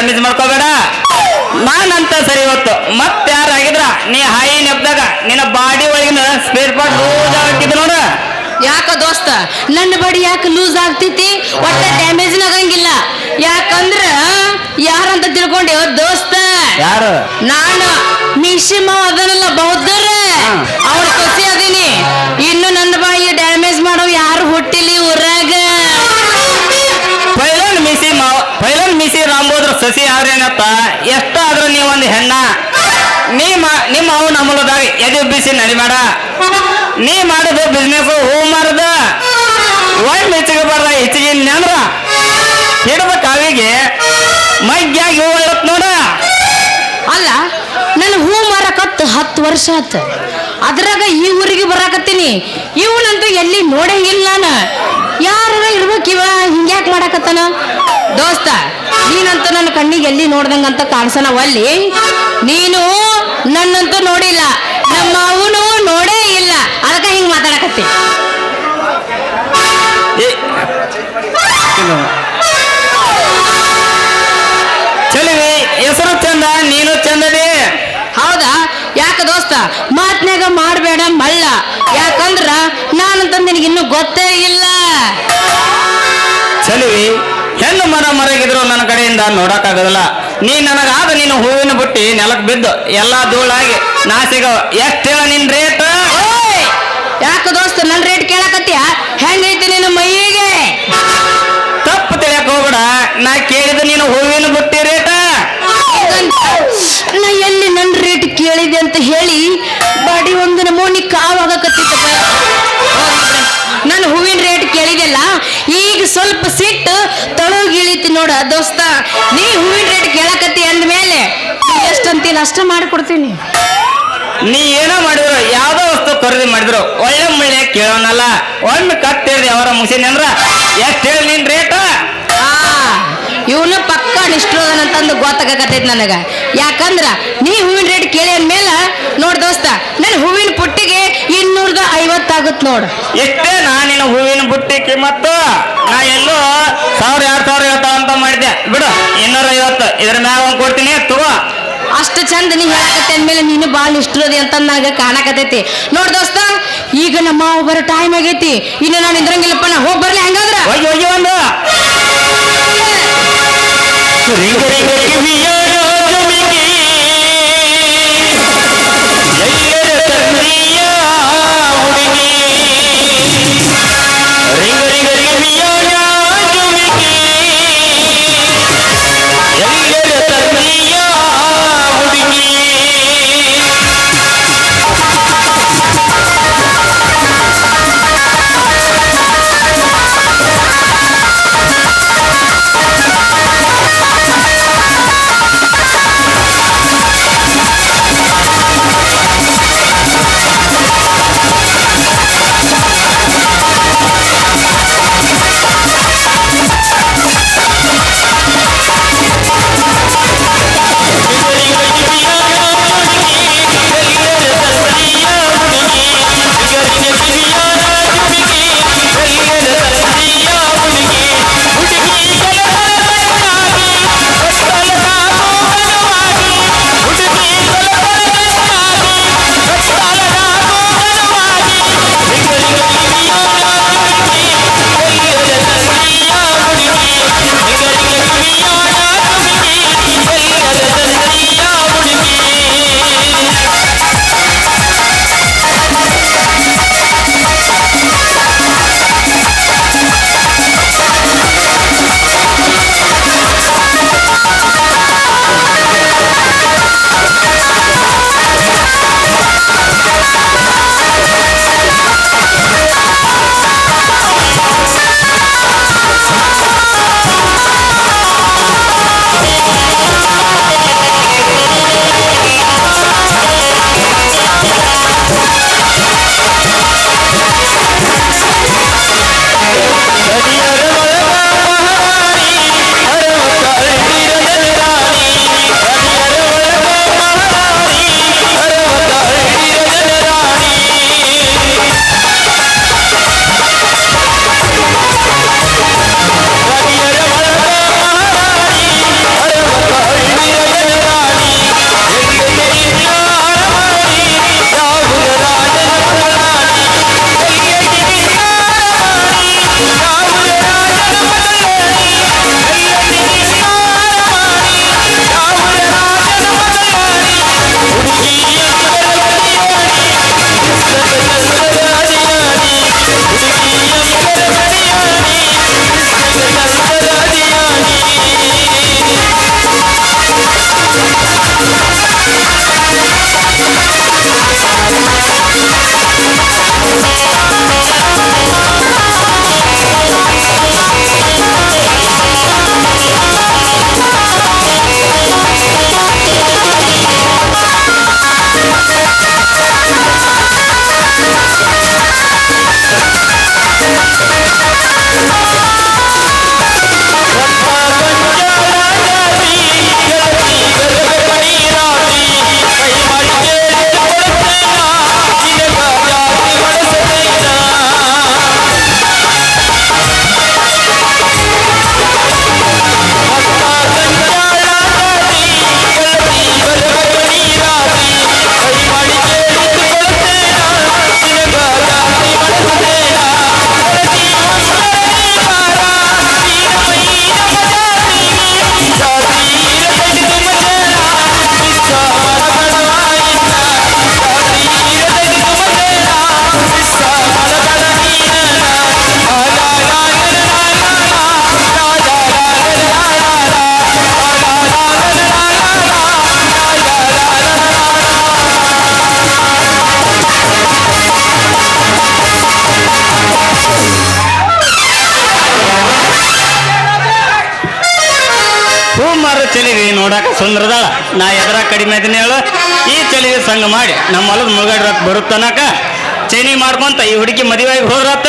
Damage ಮಾಡ್ಕೋಬೇಡ. ನಾನಂತ ಸರಿ ಇವತ್ತು ಮತ್ತೆ ಯಾರಾಗಿದ್ರ ನೀ ಹಾಯಿ ನೆಪ್ದಾಗ ನಿನ್ನ ಬಾಡಿ ಒಳಗಿನ ಸ್ಪೇರ್ ಪಾರ್ಟ್ ಲೂಸ್ ಆಗಿದ್ದು ನೋಡ. ಯಾಕ ದೋಸ್ತ? ನನ್ನ ಬಾಡಿ ಯಾಕೆ ಲೂಸ್ ಆಗ್ತೈತಿ ಒಟ್ಟ ಡ್ಯಾಮೇಜ್ ಆಗಂಗಿಲ್ಲ ಯಾಕಂದ್ರ ಯಾರಂತ ತಿಳ್ಕೊಂಡೆ ದೋಸ್ತ? ಯಾರು? ನಾನು. ನಿಶಿಮ ಅದನಲ್ಲ ಬೌದ್ಧರ. ಅವ್ರ ಅವಳ ಖುಷಿ ಅದೀನಿ. ಇನ್ನು ಸಸಿ ಯಾರೇನತ್ತ ಎಷ್ಟಾದ್ರೂ ಒಂದು ಹೆಣ್ಣ ನೀ ಮಾ ನಿಮ್ಮ ಅವು ನಮ್ಮಲದಾಗ ಎದೆ ಬಿಸಿ ನಡಿಬೇಡ. ನೀ ಮಾಡೋದು ಬಿಸ್ನೆಸ್ ಹೂ ಮಾರದ. ಒಳ್ ಮೆಚ್ಚಿಗೆ ಬರ್ದ ಹೆಚ್ಚಿಗೆ ಅಂದ್ರ ಹಿಡಿದ ಕಾವಿಗೆ ಮಗ್ಯಾಗಿ ಹೂ ಹೇಳತ್ ನೋಡ. ಅಲ್ಲ, ನನ್ನ ಹೂ ಮಾರಕತ್ತು ಹತ್ತು ವರ್ಷ ಆತ. ಅದ್ರಾಗ ಈ ಊರಿಗೆ ಬರಾಕತ್ತೀನಿ. ಇವನಂತೂ ಎಲ್ಲಿ ನೋಡಂಗಿಲ್ಲ ನಾನು. ಯಾರ ಇರ್ಬೇಕು, ಇವ ಹಿಂಗ್ಯಾಕ್ ಮಾಡಾಕತ್ತಾನ? ದೋಸ್ತ ನೀನಂತೂ ನನ್ನ ಕಣ್ಣಿಗೆ ಎಲ್ಲಿ ನೋಡ್ದಂಗಂತ ಕಾಣಿಸನವಲ್ಲಿ ನೀನು ನನ್ನಂತೂ ನೋಡಿಲ್ಲ. ನಮ್ಮ ಅವನು ನೋಡೇ ಇಲ್ಲ. ಅದಕ್ಕೆ ಹಿಂಗೆ ಮಾತಾಡಕತ್ತಿ. ಮರಗಿದ್ರು ನನ್ನ ಕಡೆಯಿಂದ ನೋಡಕ್ಕಾಗೋದಿಲ್ಲ. ನೀ ನನಗಾದ ನೀನು ಹೂವಿನ ಬುಟ್ಟಿ ನೆಲಕ್ ಬಿದ್ದು ಎಲ್ಲಾ ಧೂಳಾಗಿ ನಾಸಿಗ, ಎಷ್ಟ ಹೇಳ ನಿನ್ ರೇಟ್? ಯಾಕೆ ಯಾಕ ದೋಸ್ತ, ನನ್ ರೇಟ್ ಕೇಳಕತ್ತೀಯ? ಹೆಂಗೈತಿ ದೋಸ್ತ ನೀ ಹೂವಿನ ರೇಟ್ ಕೇಳಕತ್ತಿ ಅಂದ್ಮೇಲೆ ಎಷ್ಟಂತೀನಿ ಅಷ್ಟ ಮಾಡಿಕೊಡ್ತೀನಿ. ನೀ ಏನೋ ಮಾಡಿದ್ರು ಯಾವ್ದೋ ವಸ್ತು ಖರೀದಿ ಮಾಡಿದ್ರು ಒಳ್ಳೆ ಮುಳ್ಳೆ ಕೇಳೋನಲ್ಲ. ಒಮ್ಮೆ ಕಟ್ ಹೇಳಿದೆ ಅವರ ಮುಗಿಸಿನಿ ಅಂದ್ರ ಎಷ್ಟ್ ಹೇಳಿ ನಿನ್ ರೇಟ್? ಇವನು ಪಕ್ಕ ನಿಷ್ಠೋದನಂತಂದು ಗೊತ್ತಾಗಕತ್ತೈತಿ ನನಗ. ಯಾಕಂದ್ರ ನೀ ಹೂವಿನ ರೇಟ್ ಕೇಳಿ ಅಂದ್ಮೇಲೆ ನೋಡ್ ದೋಸ್ತ ನನ್ನ ಹೂವಿನ ಪುಟ್ಟಿಗೆ ಇನ್ನೂರದ ಐವತ್ತಾಗುತ್ತೆ ನೋಡು. ಇಷ್ಟೇ ನಾ ನಿನ್ನ ಹೂವಿನ ಬುಟ್ಟಿ ಮತ್ತು ನಾ ಎಲ್ಲೋ ಸಾವಿರ ಎರಡ್ ಸಾವಿರ ಹೇಳ್ತಾವ ಅಂತ ಮಾಡಿದೆ. ಬಿಡು ಇನ್ನೂರ ಐವತ್ತು. ಇದ್ರ ಮ್ಯಾಗ ಒಂದು ಕೊಡ್ತೀನಿ ತಗೋ. ಅಷ್ಟು ಚಂದ ನೀ ಹೇಳಕತ್ತೆ ಅಂದ್ಮೇಲೆ ನೀನು ಭಾಳ ನಿಷ್ಠುರದಿ ಅಂತ ನನಗೆ ಕಾಣಕತ್ತೈತಿ. ನೋಡ್ ದೋಸ್ತ ಈಗ ನಮ್ಮ ಮಾವ ಬರೋ ಟೈಮ್ ಆಗೈತಿ. ಇನ್ನು ನಾನು ಇದ್ರಂಗಿಲ್ಲಪ್ಪ ನಾ ಹೋಗಿ ಬರ್ಲಿ ಹಂಗಾದ್ರ. ಹೋಗಿ ಹೋಗಿ ಒಂದು. ring ring ring ಚಲಿಗೆ ನೋಡಾಕ ಸುಂದರದಾಳ ನಾ ಎದರ ಕಡಿಮೆ ಅದನ್ನ ಹೇಳು. ಈ ಚಳಿಗೆ ಸಂಘ ಮಾಡಿ ನಮ್ಮ ಹೊಲದ ಮುಳುಗಡೆ ಬರುತ್ತನಕ. ಚೈನಿ ಮಾಡ್ಕೊಂತ ಈ ಹುಡುಗಿ ಆಗಿ ಹೋದ್ರತ್ತ.